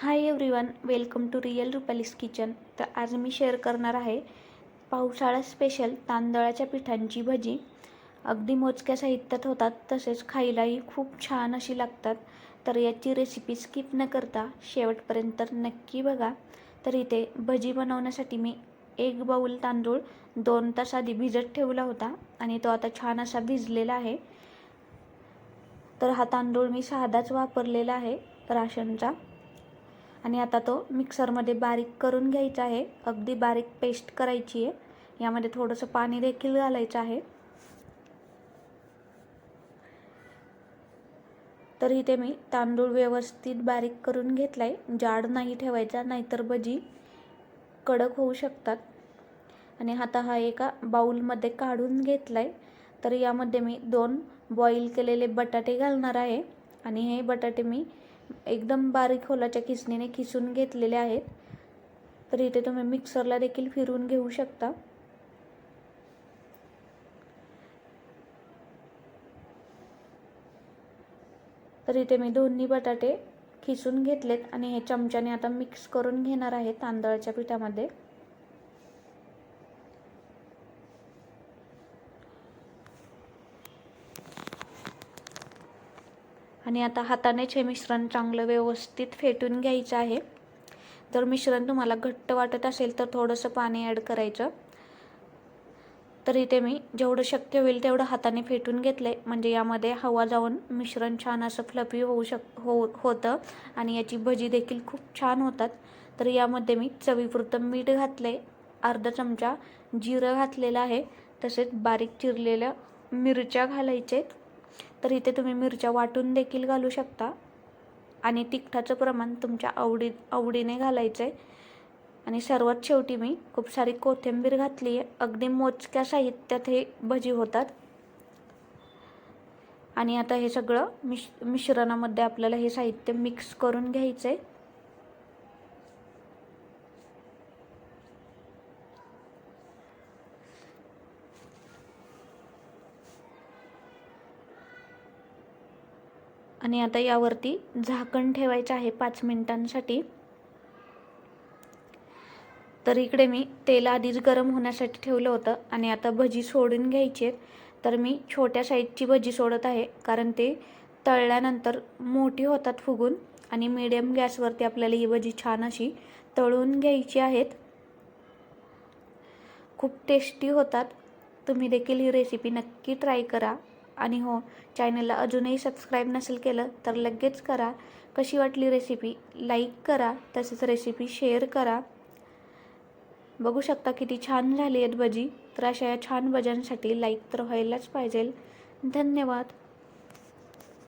Hi everyone welcome to real Rupali's kitchen तर आज मी share करणार आहे पावसाळा स्पेशल तांदळाच्या पिठांची भजी. अगदी मोजक्या साहित्यात होतात तसेच खायलाही खूप छान अशी लागतात. तर याची रेसिपी स्किप न करता शेवटपर्यंत नक्की बघा. तर इथे भजी बनवण्यासाठी मी एक बाऊल तांदूळ दोन तास आधी भिजत ठेवला होता आणि तो आता छान असा भिजलेला आहे. तर हा तांदूळ मी साधाच वापरलेला आहे राशनचा. आणि आता तो मिक्सरमध्ये बारीक करून घ्यायचा आहे. अगदी बारीक पेस्ट करायची आहे. यामध्ये थोडंसं पाणी देखील घालायचं आहे. तर इथे मी तांदूळ व्यवस्थित बारीक करून घेतला आहे जाड नाही ठेवायचा नाहीतर भजी कडक होऊ शकतात. आणि आता हा एका बाऊलमध्ये काढून घेतला आहे तर यामध्ये मी दोन बॉईल केलेले बटाटे घालणार आहे. आणि हे बटाटे मी एकदम बारीक होलाच्या किसणीने किसून घेतलेले आहेत. तर इथे तुम्ही मिक्सरला देखील फिरवून घेऊ शकता. तर इथे मी दोन्ही बटाटे खिसून घेतलेत आणि हे चमच्याने आता मिक्स करून घेणार आहे तांदळाच्या पिठामध्ये. आणि आता हातानेच हे मिश्रण चांगलं व्यवस्थित फेटून घ्यायचं आहे. जर मिश्रण तुम्हाला घट्ट वाटत असेल तर थोडंसं पाणी ॲड करायचं. तर इथे मी जेवढं शक्य होईल तेवढं हाताने फेटून घेतलं आहे म्हणजे यामध्ये हवा जाऊन मिश्रण छान असं फ्लफी होऊ शक हो होतं. आणि याची भजी देखील खूप छान होतात. तर यामध्ये मी चवीपुरतं मीठ घातलं आहे अर्धा चमचा जिरं घातलेलं आहे. तसेच बारीक चिरलेल्या मिरच्या घालायच्या आहेत. तर इथे तुम्ही मिरच्या वाटून देखील घालू शकता. आणि तिखटाचं प्रमाण तुमच्या आवडी आवडीने घालायचं आहे आणि सर्वात शेवटी मी खूप सारी कोथिंबीर घातली आहे. अगदी मोजक्या साहित्यात हे भजी होतात. आणि आता हे सगळं मिश मिश्रणामध्ये आपल्याला हे साहित्य मिक्स करून घ्यायचं आहे आणि आता यावरती झाकण ठेवायचं आहे पाच मिनिटांसाठी. तर इकडे मी तेल आधीच गरम होण्यासाठी ठेवलं होतं आणि आता भजी सोडून घ्यायची आहेत. तर मी छोट्या साईजची भजी सोडत आहे कारण ते तळल्यानंतर मोठी होतात फुगून आणि मिडियम गॅसवरती आपल्याला ही भजी छान अशी तळून घ्यायची आहेत. खूप टेस्टी होतात. तुम्ही देखील ही रेसिपी नक्की ट्राय करा. आणि हो चॅनलला अजूनही सबस्क्राईब नसेल केलं तर लगेच करा. कशी वाटली रेसिपी लाईक करा तसेच रेसिपी शेअर करा. बघू शकता किती छान झाली आहेत भजी. तर अशा या छान भज्यांसाठी लाईक तर व्हायलाच पाहिजे धन्यवाद.